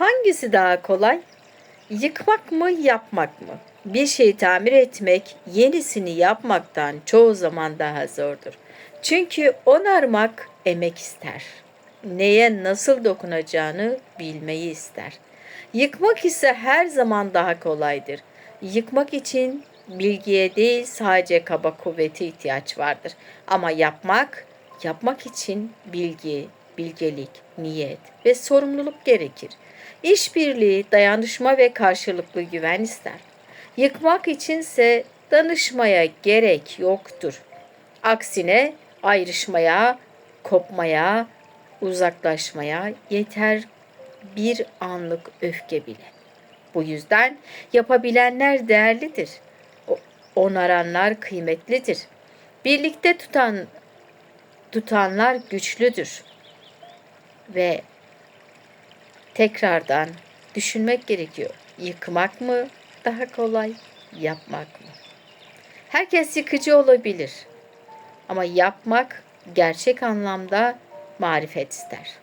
Hangisi daha kolay? Yıkmak mı, yapmak mı? Bir şeyi tamir etmek, yenisini yapmaktan çoğu zaman daha zordur. Çünkü onarmak emek ister. Neye nasıl dokunacağını bilmeyi ister. Yıkmak ise her zaman daha kolaydır. Yıkmak için bilgiye değil sadece kaba kuvvete ihtiyaç vardır. Ama yapmak, yapmak için bilgi, bilgelik, niyet ve sorumluluk gerekir. İşbirliği, dayanışma ve karşılıklı güven ister. Yıkmak içinse danışmaya gerek yoktur. Aksine ayrışmaya, kopmaya, uzaklaşmaya yeter bir anlık öfke bile. Bu yüzden yapabilenler değerlidir. Onaranlar kıymetlidir. Birlikte tutan tutanlar güçlüdür. Ve tekrardan düşünmek gerekiyor. Yıkmak mı daha kolay, yapmak mı? Herkes yıkıcı olabilir. Ama yapmak gerçek anlamda marifet ister.